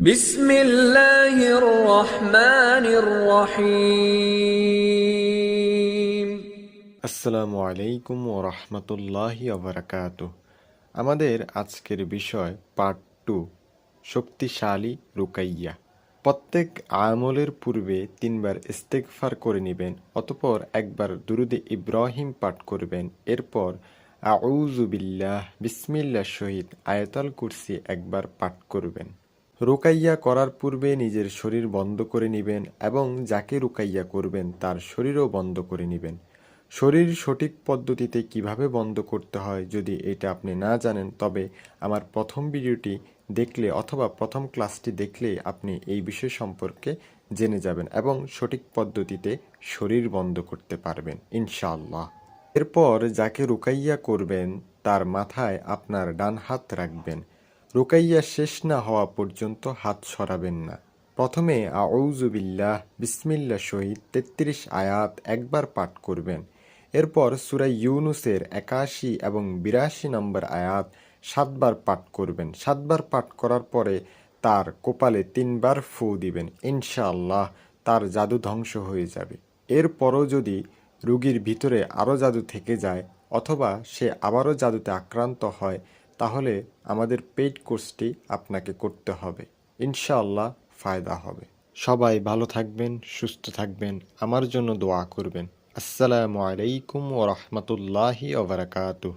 বিসমিল্লাহির রহমানির রহিম। আসসালামু ও রহমতুল্লাহি অবরাকাত আমাদের আজকের বিষয় পার্ট টু, শক্তিশালী রুকাইয়া। প্রত্যেক আমলের পূর্বে তিনবার ইস্তেকফার করে নেবেন, অতপর একবার দুরুদে ইব্রাহিম পাঠ করবেন। এরপর আউজুবিল্লাহ বিসমিল্লা শহীদ, আয়তাল কুরসি একবার পাঠ করবেন। রুকাইয়া করার পূর্বে নিজের শরীর বন্ধ করে নেবেন এবং যাকে রুকাইয়া করবেন তার শরীরও বন্ধ করে নেবেন। শরীর সঠিক পদ্ধতিতে কীভাবে বন্ধ করতে হয় যদি এটা আপনি না জানেন, তবে আমার প্রথম ভিডিওটি দেখলে অথবা প্রথম ক্লাসটি দেখলে আপনি এই বিষয় সম্পর্কে জেনে যাবেন এবং সঠিক পদ্ধতিতে শরীর বন্ধ করতে পারবেন, ইনশাআল্লাহ। এরপর যাকে রুকাইয়া করবেন, তার মাথায় আপনার ডান হাত রাখবেন। রুকাইয়া শেষ না হওয়া পর্যন্ত হাত সরাবেন না। প্রথমে আউজুবিল্লাহ বিসমিল্লা শহীদ তেত্রিশ আয়াত একবার পাঠ করবেন। এরপর সুরাই ইউনুসের একাশি এবং বিরাশি নম্বর আয়াত সাতবার পাঠ করবেন। সাতবার পাঠ করার পরে তার কোপালে তিনবার ফু দিবেন। ইনশাআল্লাহ তার জাদু ধ্বংস হয়ে যাবে। এরপরও যদি রুগীর ভিতরে আরও জাদু থেকে যায় অথবা সে আবারও জাদুতে আক্রান্ত হয় তাহলে আমাদের পেইড কোর্সটি আপনাকে করতে হবে। ইনশাআল্লাহ ফায়দা হবে। সবাই ভালো থাকবেন, সুস্থ থাকবেন, আমার জন্য দোয়া করবেন। আসসালামু আলাইকুম ও রহমতুল্লাহি ওবরাকাতুহ